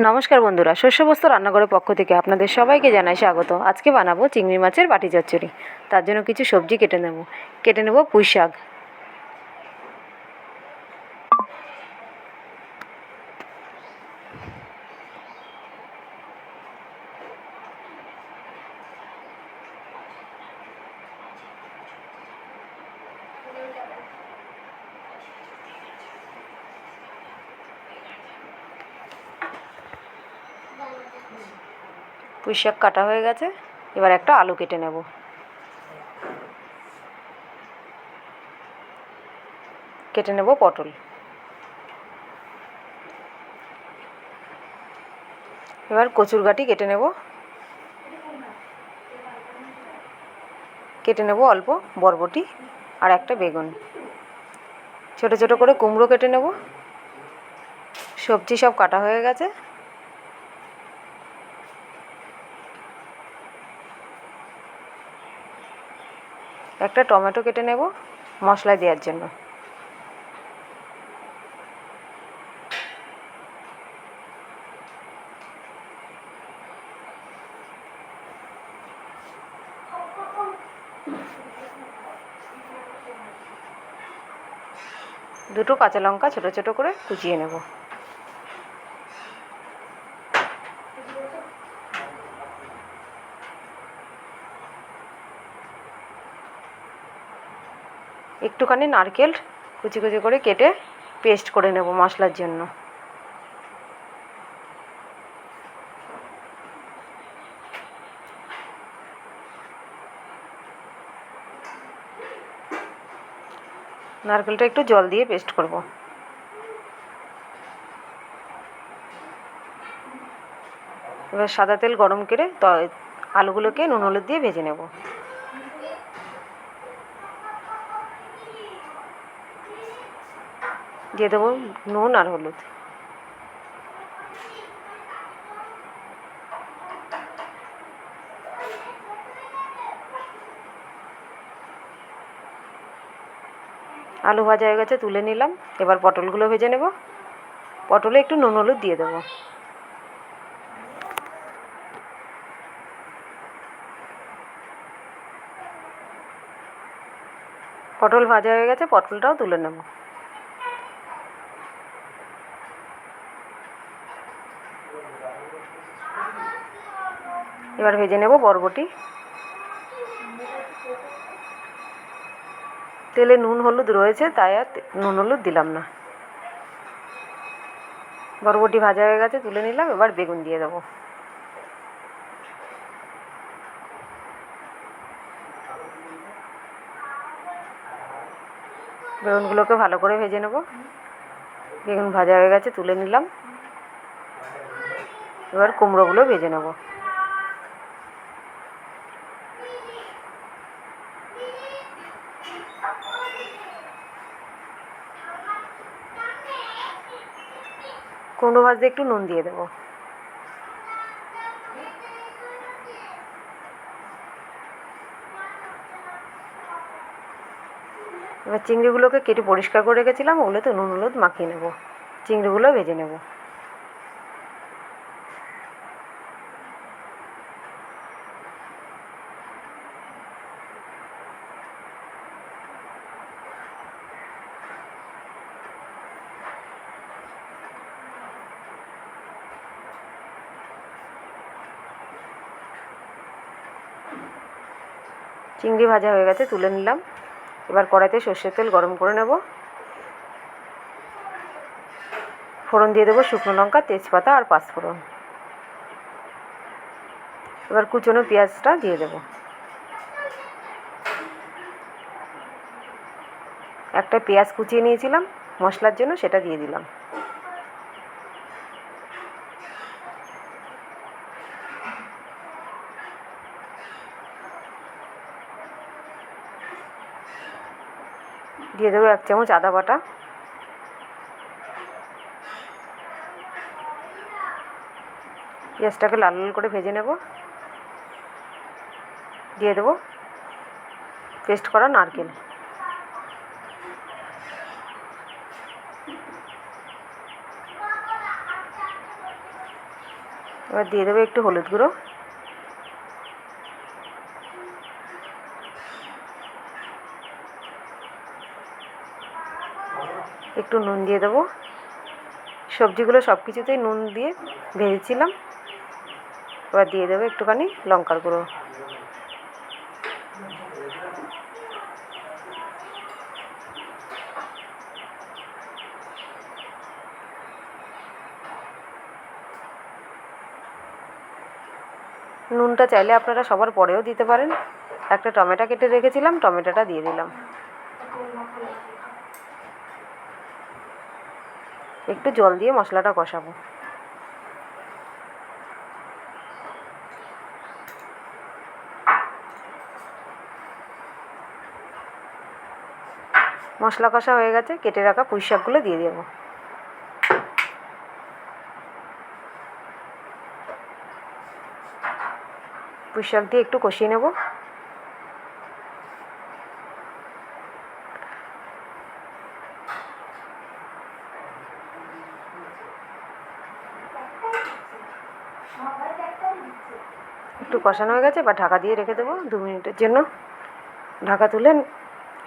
নমস্কার বন্ধুরা, শস্যবস্ত রান্নাঘরের পক্ষ থেকে আপনাদের সবাইকে জানাই স্বাগত। আজকে বানাবো চিংড়ি মাছের বাটি চচ্চড়ি। তার জন্য কিছু সবজি কেটে নেব। কেটে নেব পুঁই শাক পুঁই শাক কাটা হয়ে গেছে, এবার একটা আলু কেটে নেব। কেটে নেব পটল। এবার কচুর গাঁটি কেটে নেব। কেটে নেব অল্প বরবটি আর একটা বেগুন। ছোট ছোট করে কুমড়ো কেটে নেব। সবজি সব কাটা হয়ে গেছে। একটা টমেটো কেটে নেব মশলায় দেওয়ার জন্য। দুটো কাঁচা লঙ্কা ছোটো ছোটো করে কুচিয়ে নেব। একটুখানি নারকেল কুচি কুচি করে কেটে পেস্ট করে নেব মশলার জন্য। নারকেলটা একটু জল দিয়ে পেস্ট করব। এবার সাদা তেল গরম করে আলুগুলোকে নুন হলুদ দিয়ে ভেজে নেব। দিয়ে দেবো নুন আর হলুদ। আলু ভাজা হয়ে গেছে, তুলে নিলাম। এবার পটলগুলো ভেজে নেব। পটলে একটু নুন হলুদ দিয়ে দেবো। পটল ভাজা হয়ে গেছে, পটলটাও তুলে নেব। এবার ভেজে নেব বরবটি। তেলে নুন হলুদ রয়েছে, তাই আর নুন হলুদ দিলাম না। বরবটি ভাজা হয়ে গেছে, তুলে নিলাম, এবার বেগুন দিয়ে দেবো। বেগুনগুলোকে ভালো করে ভেজে নেব। বেগুন ভাজা হয়ে গেছে, তুলে নিলাম। এবার কুমড়োগুলো ভেজে নেব। কুমড়ো ভাজতে একটু নুন দিয়ে দেবো। এবার চিংড়িগুলোকে কেটে পরিষ্কার করে রেখেছিলাম, ওগুলোতে নুন হলুদ মাখিয়ে নেব। চিংড়িগুলো ভেজে নেব। চিংড়ি ভাজা হয়ে গেছে, তুলে নিলাম। এবার কড়াইতে সর্ষের তেল গরম করে নেব। ফোড়ন দিয়ে দেবো শুকনো লঙ্কা, তেজপাতা আর পাঁচফোড়ন। এবার কুচনো পেঁয়াজটা দিয়ে দেবো। একটা পেঁয়াজ কুচিয়ে নিয়েছিলাম, মশলার জন্য সেটা দিয়ে দিলাম। দিয়ে দেবো এক চামচ আদা বাটা। পেঁয়াজটাকে লাল লাল করে ভেজে নেব। দিয়ে দেবো পেস্ট করা নারকেল। এবার দিয়ে দেবো একটু হলুদ গুঁড়ো। একটু নুন দিয়ে দেবো। সবজিগুলো সব কিছুতেই নুন দিয়ে ভেজেছিলাম। এবার দিয়ে দেবো একটুখানি লঙ্কার গুঁড়ো। নুনটা চাইলে আপনারা সবার পরেও দিতে পারেন। একটা টমেটো কেটে রেখেছিলাম, টমেটোটা দিয়ে দিলাম। একটু জল দিয়ে মশলাটা কষাবো। মশলা কষা হয়ে গেছে, কেটে রাখা পুঁই শাকগুলো দিয়ে দেবো। পুঁই শাক দিয়ে একটু কষিয়ে নেব। একটু কষানো হয়ে গেছে বা ঢাকা দিয়ে রেখে দেবো দু মিনিটের জন্য। ঢাকা তুলে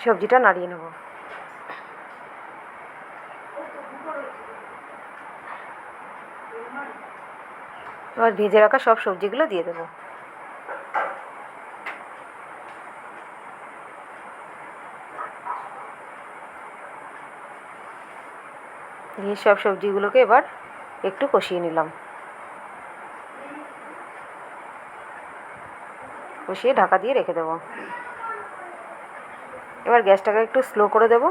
সবজিটা নাড়িয়ে নেব। এবার ভেজে রাখা সব সবজিগুলো দিয়ে দেবো। দিয়ে সব সবজিগুলোকে এবার একটু কষিয়ে নিলাম। কষিয়ে ঢাকা দিয়ে রেখে দেবো। এবার গ্যাসটাকে একটু স্লো করে দেব।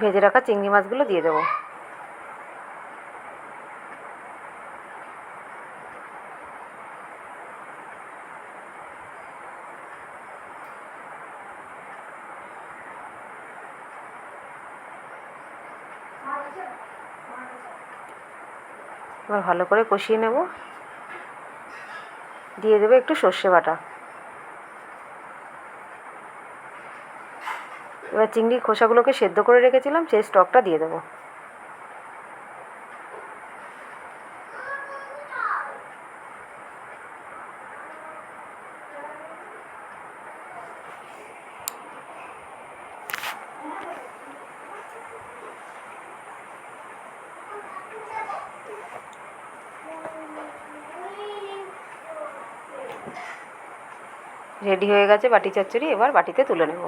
ভেজে রাখা চিংড়ি মাছগুলো দিয়ে দেবো। এবার ভালো করে কষিয়ে নেব। দিয়ে দেবো একটু সর্ষে বাটা। এবার চিংড়ির খোসাগুলোকে সেদ্ধ করে রেখেছিলাম, সেই স্টকটা দিয়ে দেবো। রেডি হয়ে গেছে বাটি চচ্চড়ি এবার বাটিতে তুলে নেব।